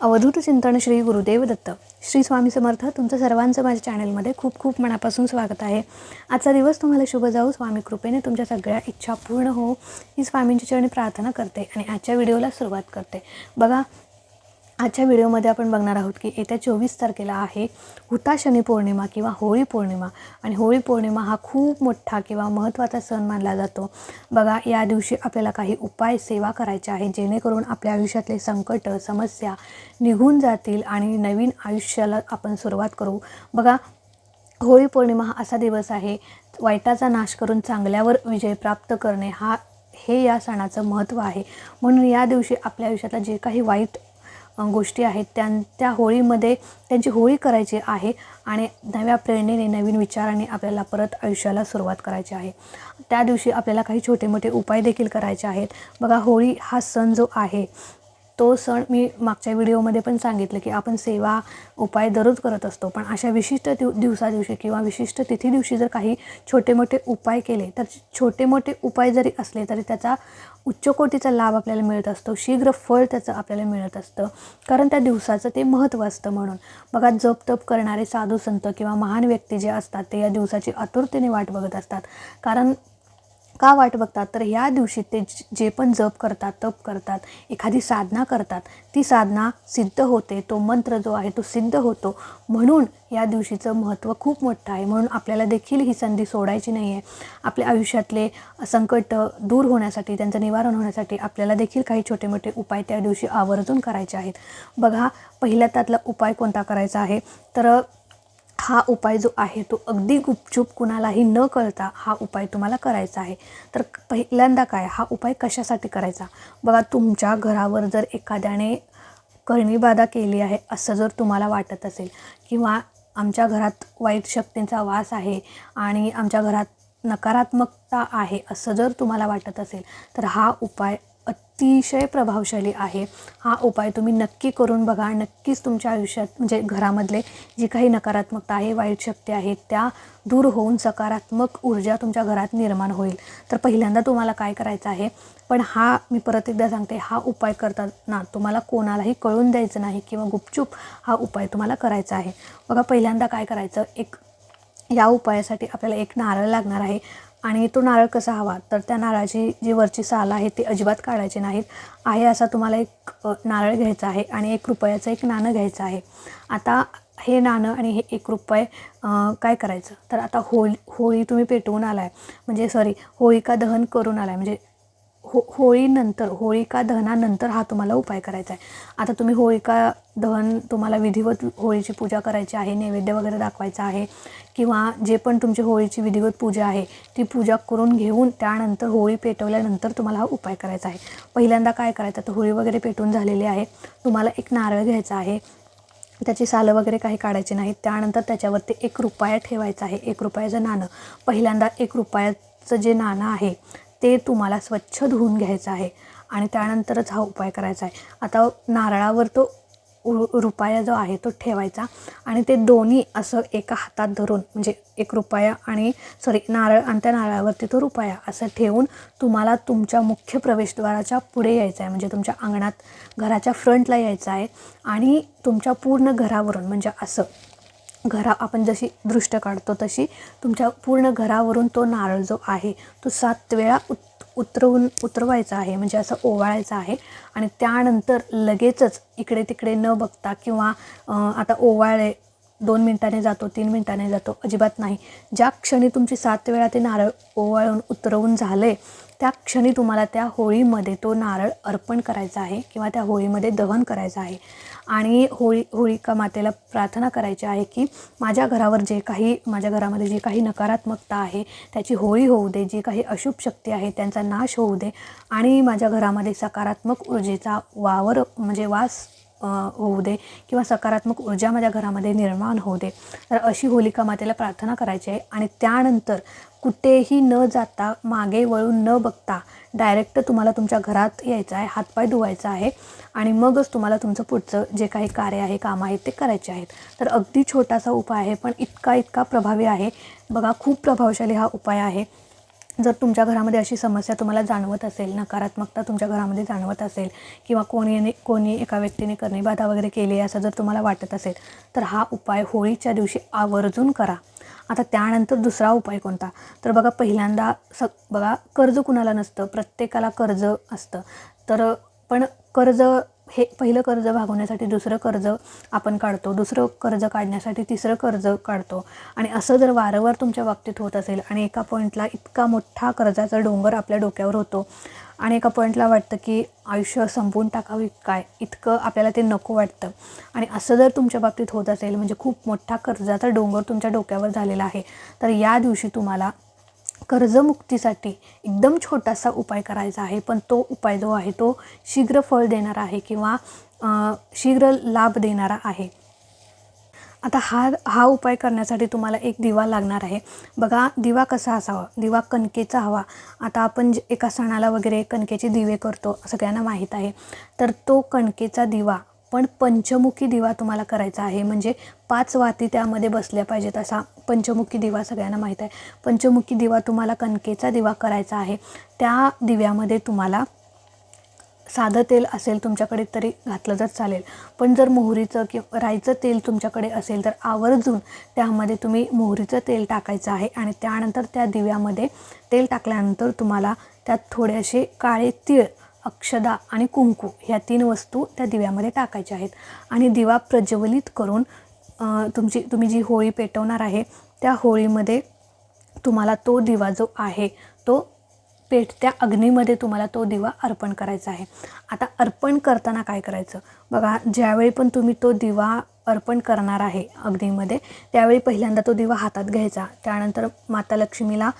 अवधूत चिंतन श्री गुरुदेव दत्त. श्री स्वामी समर्थ तुमचं सर्वांचं माझ्या चॅनलमध्ये खूप खूप मनापासून स्वागत आहे. आजचा दिवस तुम्हाला शुभ जाऊ स्वामी कृपेने तुमच्या सगळ्या इच्छा पूर्ण हो. ही स्वामींची चरणी प्रार्थना करते आणि आजच्या व्हिडिओला सुरुवात करते. बघा आजच्या व्हिडिओमध्ये आपण बघणार आहोत की येत्या चोवीस तारखेला आहे हुताशनी पौर्णिमा किंवा होळी पौर्णिमा. आणि होळी पौर्णिमा हा खूप मोठा किंवा महत्त्वाचा सण मानला जातो. बघा या दिवशी आपल्याला काही उपाय सेवा करायच्या आहे जेणेकरून आपल्या आयुष्यातले संकट समस्या निघून जातील आणि नवीन आयुष्याला आपण सुरुवात करू. बघा होळी पौर्णिमा हा असा दिवस आहे वाईटाचा नाश करून चांगल्यावर विजय प्राप्त करणे हा हे या सणाचं महत्त्व आहे. म्हणून या दिवशी आपल्या आयुष्यातला जे काही वाईट गोष्टी आहेत. त्या त्या होळीमध्ये त्यांची होळी करायची आहे आणि नव्या प्रेरणेने नवीन विचाराने आपल्याला परत आयुष्याला सुरुवात करायची आहे. त्या दिवशी आपल्याला काही छोटे मोठे उपाय देखील करायचे आहेत. बघा होळी हा सण जो आहे तो सण मी मागच्या व्हिडिओमध्ये पण सांगितलं की आपण सेवा उपाय दररोज करत असतो. पण अशा विशिष्ट दिव दिवसा दिवशी किंवा विशिष्ट तिथी दिवशी जर काही छोटे मोठे उपाय केले तर छोटे मोठे उपाय जरी असले तरी त्याचा उच्च कोटीचा लाभ आपल्याला मिळत असतो. शीघ्र फळ त्याचं आपल्याला मिळत असतं. कारण त्या दिवसाचं ते महत्त्व असतं म्हणून. बघा जपतप करणारे साधू संत किंवा महान व्यक्ती जे असतात ते या दिवसाची आतुरतेने वाट बघत असतात. कारण का वाट बघतात. तर ह्या दिवशी ते जे पण जप करतात तप करतात एखादी साधना करतात ती साधना सिद्ध होते तो मंत्र जो आहे तो सिद्ध होतो. म्हणून या दिवशीचं महत्त्व खूप मोठं आहे. म्हणून आपल्याला देखील ही संधी सोडायची नाही आहे आपल्या आयुष्यातले संकट दूर होण्यासाठी त्यांचं निवारण होण्यासाठी आपल्याला देखील काही छोटे मोठे उपाय त्या दिवशी आवर्जून करायचे आहेत. बघा पहिल्या त्यातला उपाय कोणता करायचा आहे? तर हा उपाय जो आहे तो अगदी गुपचूप कुणालाही न कळता हा उपाय तुम्हाला करायचा आहे. तर पहिल्यांदा काय? हा उपाय कशासाठी करायचा? बघा तुमच्या घरावर जर एखाद्याने करणीबाधा केली आहे असं जर तुम्हाला वाटत असेल किंवा आमच्या घरात वाईट शक्तींचा वास आहे आणि आमच्या घरात नकारात्मकता आहे असं जर तुम्हाला वाटत असेल तर हा उपाय अतिशय प्रभावशाली आहे. हा उपाय तुम्ही नक्की करून बघा. नक्कीच तुमच्या आयुष्यात म्हणजे घरामधले जी काही नकारात्मकता आहे वाईट शक्ती आहे त्या दूर होऊन सकारात्मक ऊर्जा तुमच्या घरात निर्माण होईल. तर पहिल्यांदा तुम्हाला काय करायचं आहे? पण हा मी परत एकदा सांगते हा उपाय करताना तुम्हाला कोणालाही कळून द्यायचं नाही किंवा गुपचूप हा उपाय तुम्हाला करायचा आहे. बघा पहिल्यांदा काय करायचं? एक या उपायासाठी आपल्याला एक नारळ लागणार आहे. आणि तो नारळ कसा हवा? तर त्या नारळाची जी वरची साल आहे ती अजिबात काढायची नाहीत. आहे असा तुम्हाला एक नारळ घ्यायचा आहे आणि एक रुपयाचं एक नाणं घ्यायचं आहे. आता हे नाणं आणि हे एक रुपये काय करायचं? तर आता होळी होळी तुम्ही पेटवून आलाय. म्हणजे सॉरी होळिका दहन करून आलाय? म्हणजे हो होळीनंतर होळिका दहनानंतर हा तुम्हाला उपाय करायचा आहे. आता तुम्ही होळिका दहन तुम्हाला विधिवत होळीची पूजा करायची आहे नैवेद्य वगैरे दाखवायचा आहे किंवा जे पण तुमची होळीची विधिवत पूजा आहे ती पूजा करून घेऊन त्यानंतर होळी पेटवल्यानंतर तुम्हाला हा उपाय करायचा आहे. पहिल्यांदा काय करायचं? तर होळी वगैरे पेटून झालेली आहे. तुम्हाला एक नारळ घ्यायचा आहे. त्याची सालं वगैरे काही काढायची नाहीत. त्यानंतर त्याच्यावरती एक रुपया ठेवायचा आहे. एक रुपयाचं नाणं. पहिल्यांदा एक रुपयाचं जे नाणं आहे ते तुम्हाला स्वच्छ धुवून घ्यायचं आहे. आणि त्यानंतरच हा उपाय करायचा आहे. आता नारळावर तो रुपाया रुपया जो आहे तो ठेवायचा. आणि ते दोन्ही असं एका हातात धरून म्हणजे एक रुपया आणि सॉरी नारळ आणि त्या नारळावरती तो रुपया असं ठेवून तुम्हाला तुमच्या मुख्य प्रवेशद्वाराच्या पुढे यायचं आहे. म्हणजे तुमच्या अंगणात घराच्या फ्रंटला यायचं आहे. आणि तुमच्या पूर्ण घरावरून म्हणजे असं घरा आपण जशी दृष्ट काढतो तशी तुमच्या पूर्ण घरावरून तो नारळ जो आहे तो सात वेळा उत उतरवून उतरवायचा आहे. म्हणजे असं ओवाळायचं आहे. आणि त्यानंतर लगेचच इकडे तिकडे न बघता किंवा आता ओवाळे दोन मिनिटाने जातो तीन मिनिटाने जातो अजिबात नाही. ज्या क्षणी तुमची सात वेळा ते नारळ ओवाळून उतरवून झालं आहे त्या क्षणी तुम्हाला त्या होळीमध्ये तो नारळ अर्पण करायचा आहे किंवा त्या होळीमध्ये दहन करायचं आहे. आणि होळी होळिका मातेला प्रार्थना करायची आहे की माझ्या घरावर जे काही माझ्या घरामध्ये जी काही नकारात्मकता आहे त्याची होळी होऊ दे जी काही अशुभ शक्ती आहे त्यांचा नाश होऊ दे आणि माझ्या घरामध्ये सकारात्मक ऊर्जेचा वावर म्हणजे वास होऊ दे किंवा सकारात्मक ऊर्जा माझ्या घरामध्ये निर्माण होऊ दे. तर अशी होलिका मातेला प्रार्थना करायची आहे. आणि त्यानंतर कुठेही न जाता मागे वळून न बघता डायरेक्ट तुम्हाला तुमच्या घरात यायचं आहे. हातपाय धुवायचा आहे. आणि मगच तुम्हाला तुमचं पुढचं जे काही कार्य आहे काम आहे ते करायचे आहेत. तर अगदी छोटासा उपाय आहे पण इतका इतका प्रभावी आहे. बघा खूप प्रभावशाली हा उपाय आहे. जर तुमच्या घरामध्ये अशी समस्या तुम्हाला जाणवत असेल नकारात्मकता तुमच्या घरामध्ये जाणवत असेल किंवा कोणी कोणी एका व्यक्तीने करणे बाधा वगैरे केली आहे असं जर तुम्हाला वाटत असेल तर हा उपाय होळीच्या दिवशी आवर्जून करा. आता त्यानंतर दुसरा उपाय कोणता? तर बघा पहिल्यांदा स बघा कर्ज कुणाला नसतं प्रत्येकाला कर्ज असतं. तर पण कर्ज हे पहिलं कर्ज भागवण्यासाठी दुसरं कर्ज आपण काढतो. दुसरं कर्ज काढण्यासाठी तिसरं कर्ज काढतो. आणि असं जर वारंवार तुमच्या बाबतीत होत असेल आणि एका पॉईंटला इतका मोठा कर्जाचा डोंगर आपल्या डोक्यावर होतो आणि एका पॉईंटला वाटतं की आयुष्य संपवून टाकावी काय? इतकं आपल्याला ते नको वाटतं. आणि असं जर तुमच्या बाबतीत होत असेल म्हणजे खूप मोठा कर्जाचा डोंगर तुमच्या डोक्यावर झालेला आहे तर या दिवशी तुम्हाला कर्जमुक्तीसाठी एकदम छोटासा उपाय करायचा आहे पण तो उपाय जो आहे तो शीघ्र फळ देणारा आहे किंवा शीघ्र लाभ देणारा आहे. आता हा हा उपाय करण्यासाठी तुम्हाला एक दिवा लागणार आहे. बघा दिवा कसा असावा? दिवा कणकेचा हवा. आता आपण जे एका सणाला वगैरे कणकेचे दिवे करतो सगळ्यांना माहीत आहे. तर तो कणकेचा दिवा पण पंचमुखी दिवा तुम्हाला करायचा आहे. म्हणजे पाच वाती त्यामध्ये बसल्या पाहिजेत असा पंचमुखी दिवा सगळ्यांना माहीत आहे. पंचमुखी दिवा तुम्हाला कणकेचा दिवा करायचा आहे. त्या दिव्यामध्ये तुम्हाला साधं तेल असेल तुमच्याकडे तरी घातलं तर चालेल. पण जर मोहरीचं किंवा राईचं तेल तुमच्याकडे असेल तर आवर्जून त्यामध्ये तुम्ही मोहरीचं तेल टाकायचं आहे आणि त्यानंतर त्या दिव्यामध्ये तेल टाकल्यानंतर तुम्हाला त्यात थोडेसे काळे तीळ अक्षदा आणि कुंकू ह्या तीन वस्तू त्या दिव्यामध्ये टाकायच्या आहेत. आणि दिवा प्रज्वलित करून तुमची तुम्ही जी होळी पेटवणार आहे त्या होळीमध्ये तुम्हाला तो दिवा जो आहे तो पेटत्या अग्नीमध्ये तुम्हाला तो दिवा अर्पण करायचा आहे. आता अर्पण करताना काय करायचं? बघा ज्यावेळी पण तुम्ही तो दिवा अर्पण करणार आहे अग्नीमध्ये त्यावेळी पहिल्यांदा तो दिवा हातात घ्यायचा. त्यानंतर माता लक्ष्मीला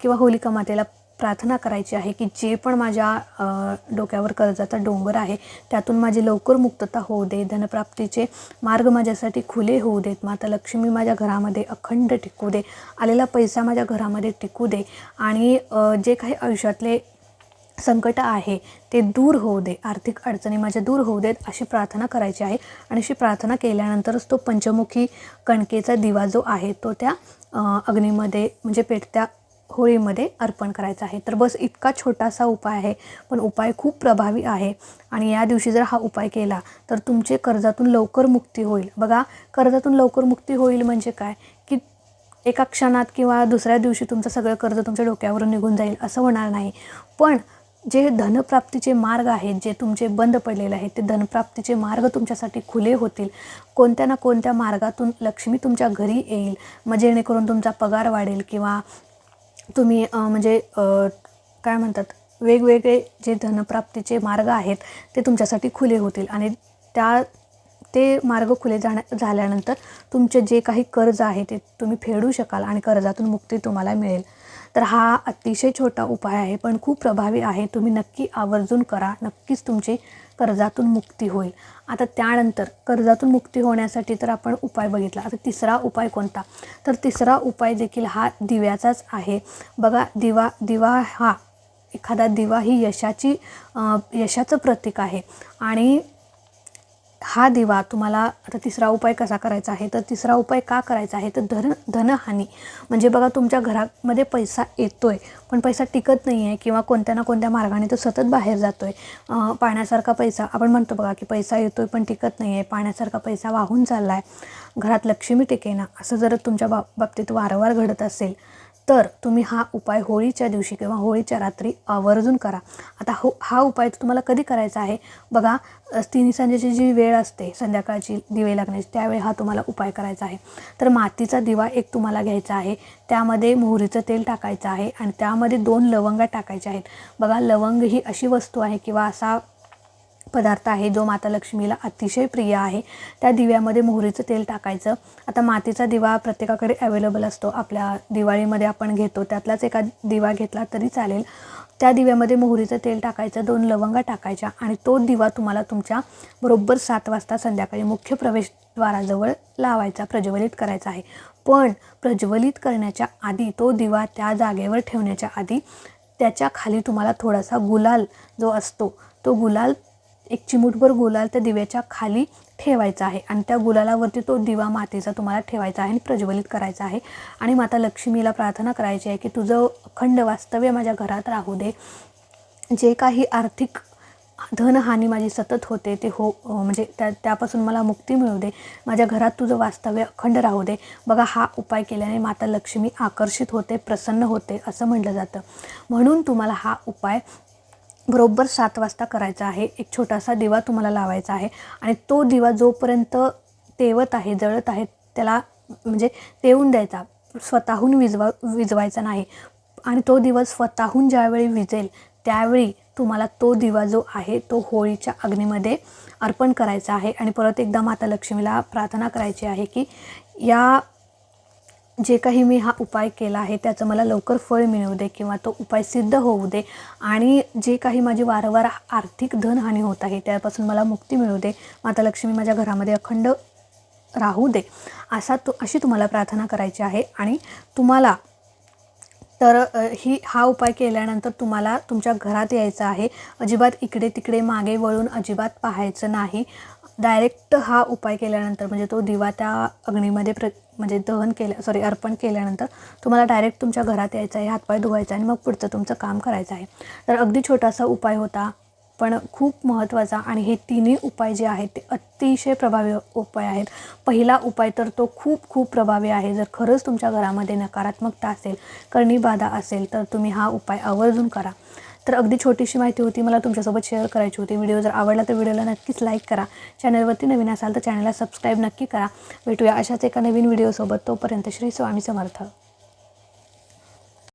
किंवा होलिका मातेला प्रार्थना करायची आहे की जे पण माझ्या डोक्यावर कर्जाचा डोंगर आहे त्यातून माझी लवकर मुक्तता होऊ दे धनप्राप्तीचे मार्ग माझ्यासाठी खुले होऊ देत माता लक्ष्मी माझ्या घरामध्ये अखंड टिकू दे आलेला पैसा माझ्या घरामध्ये टिकू दे आणि जे काही आयुष्यातले संकट आहे ते दूर होऊ दे आर्थिक अडचणी माझ्या दूर होऊ देत अशी प्रार्थना करायची आहे आणि अशी प्रार्थना केल्यानंतरच तो पंचमुखी कणकेचा दिवा जो आहे तो त्या अग्नीमध्ये म्हणजे पेटत्या होळीमध्ये अर्पण करायचं आहे. तर बस इतका छोटासा उपाय आहे पण उपाय खूप प्रभावी आहे. आणि या दिवशी जर हा उपाय केला तर तुमचे कर्जातून लवकर मुक्ती होईल. बघा कर्जातून लवकर मुक्ती होईल म्हणजे काय? की एका क्षणात किंवा दुसऱ्या दिवशी तुमचं सगळं कर्ज तुमच्या डोक्यावरून निघून जाईल असं होणार नाही. पण जे धनप्राप्तीचे मार्ग आहेत जे तुमचे बंद पडलेले आहेत ते धनप्राप्तीचे मार्ग तुमच्यासाठी खुले होतील. कोणत्या ना कोणत्या मार्गातून लक्ष्मी तुमच्या घरी येईल. मग जेणेकरून तुमचा पगार वाढेल किंवा तुम्ही म्हणजे काय म्हणतात वेगवेगळे जे धनप्राप्तीचे मार्ग आहेत ते तुमच्यासाठी खुले होतील. आणि त्या ते मार्ग खुले जाण्या झाल्यानंतर तुमचे जे काही कर्ज आहे ते तुम्ही फेडू शकाल आणि कर्जातून मुक्ती तुम्हाला मिळेल. तर हा अतिशय छोटा उपाय आहे पण खूप प्रभावी आहे. तुम्ही नक्की आवर्जून करा. नक्कीच तुमची कर्जातून मुक्ती होईल. आता त्यानंतर कर्जातून मुक्ती होण्यासाठी तर आपण उपाय बघितला. आता तिसरा उपाय कोणता? तर तिसरा उपाय देखील हा दिव्याचाच आहे. बघा दिवा दिवा हा एखादा दिवा ही यशाची यशाचं प्रतीक आहे. आणि हा दिवा तुम्हाला आता तिसरा उपाय कसा करायचा आहे? तर तिसरा उपाय का करायचा आहे? तर धन धनहानी. म्हणजे बघा तुमच्या घरामध्ये पैसा येतो आहे पण पैसा टिकत नाही आहे किंवा कोणत्या ना कोणत्या मार्गाने तो सतत बाहेर जातो आहे पाण्यासारखा पैसा आपण म्हणतो बघा की पैसा येतो आहे पण टिकत नाही आहे पाण्यासारखा पैसा वाहून चालला आहे घरात लक्ष्मी टिकेना असं जर तुमच्या बा बाबतीत वारंवार घडत असेल तर तुम्ही हा उपाय होळीच्या दिवशी किंवा होळीच्या रात्री आवर्जून करा. आता हो हा उपाय तुम्हाला कधी करायचा आहे? बघा तिन्ही संजेची जी वेळ असते संध्याकाळची दिवे लागण्याची त्यावेळी हा तुम्हाला उपाय करायचा आहे. तर मातीचा दिवा एक तुम्हाला घ्यायचा आहे. त्यामध्ये मोहरीचं तेल टाकायचं आहे आणि त्यामध्ये दोन लवंगा टाकायच्या आहेत. बघा लवंग ही अशी वस्तू आहे किंवा असा पदार्थ आहे जो माता लक्ष्मीला अतिशय प्रिय आहे. त्या दिव्यामध्ये मोहरीचं तेल टाकायचं. आता मातीचा दिवा प्रत्येकाकडे अवेलेबल असतो. आपल्या दिवाळीमध्ये आपण घेतो. त्यातलाच एका दिवा घेतला तरी चालेल. त्या दिव्यामध्ये मोहरीचं तेल टाकायचं. दोन लवंगा टाकायच्या आणि तो दिवा तुम्हाला तुमच्या बरोबर सात वाजता संध्याकाळी मुख्य प्रवेशद्वाराजवळ लावायचा प्रज्वलित करायचा आहे. पण प्रज्वलित करण्याच्या आधी तो दिवा त्या जागेवर ठेवण्याच्या आधी त्याच्याखाली तुम्हाला थोडासा गुलाल जो असतो तो गुलाल एक चिमूटभर गुलाल त्या दिव्याच्या खाली ठेवायचा आहे. आणि त्या गुलालावरती तो दिवा मातेचा तुम्हाला ठेवायचा आहे आणि प्रज्वलित करायचा आहे. आणि माता लक्ष्मीला प्रार्थना करायची आहे की तुझं अखंड वास्तव्य माझ्या घरात राहू दे. जे काही आर्थिक धनहानी माझी सतत होते ते हो म्हणजे त्या त्यापासून मला मुक्ती मिळू दे. माझ्या घरात तुझं वास्तव्य अखंड राहू दे. बघा हा उपाय केल्याने माता लक्ष्मी आकर्षित होते प्रसन्न होते असं म्हटलं जातं. म्हणून तुम्हाला हा उपाय बरोबर सात वाजता करायचा आहे. एक छोटासा दिवा तुम्हाला लावायचा आहे. आणि तो दिवा जोपर्यंत तेवत आहे जळत आहे त्याला म्हणजे तेवून द्यायचा. स्वतःहून विजवा विजवायचा नाही. आणि तो दिवस स्वतःहून ज्यावेळी विजेल त्यावेळी तुम्हाला तो दिवा जो आहे तो होळीच्या अग्नीमध्ये अर्पण करायचा आहे. आणि परत एकदा माता लक्ष्मीला प्रार्थना करायची आहे की या जे काही मी हा उपाय केला आहे त्याचं मला लवकर फळ मिळू दे किंवा तो उपाय सिद्ध होऊ दे आणि जे काही माझी वारंवार आर्थिक धनहानी होत आहे त्यापासून मला मुक्ती मिळू दे. माता लक्ष्मी माझ्या घरामध्ये अखंड राहू दे. असा तो अशी तुम्हाला प्रार्थना करायची आहे आणि तुम्हाला तर ही हा उपाय केल्यानंतर तुम्हाला तुमच्या घरात यायचं आहे. अजिबात इकडे तिकडे मागे वळून अजिबात पाहायचं नाही. डायरेक्ट हा उपाय केल्यानंतर म्हणजे तो दिवा त्या अग्नीमध्ये प्र म्हणजे दहन केल्या सॉरी अर्पण केल्यानंतर तुम्हाला डायरेक्ट तुमच्या घरात यायचं आहे हातपाय धुवायचा आणि मग पुढचं तुमचं काम करायचं आहे. तर अगदी छोटासा उपाय होता पण खूप महत्त्वाचा आणि हे तिन्ही उपाय जे आहेत ते अतिशय प्रभावी उपाय आहेत. पहिला उपाय तर तो खूप खूप प्रभावी आहे. जर खरंच तुमच्या घरामध्ये नकारात्मकता असेल करणी बाधा असेल तर तुम्ही हा उपाय आवर्जून करा. तर अगदी छोटीशी माहिती होती मला तुमच्यासोबत शेअर करायची होती. व्हिडिओ जर आवडला तर व्हिडिओला नक्कीच लाईक करा. चॅनलवरती नवीन असाल तर चॅनलला सबस्क्राईब नक्की करा. भेटूया अशाच एका नवीन व्हिडिओसोबत तोपर्यंत श्री स्वामी समर्थ.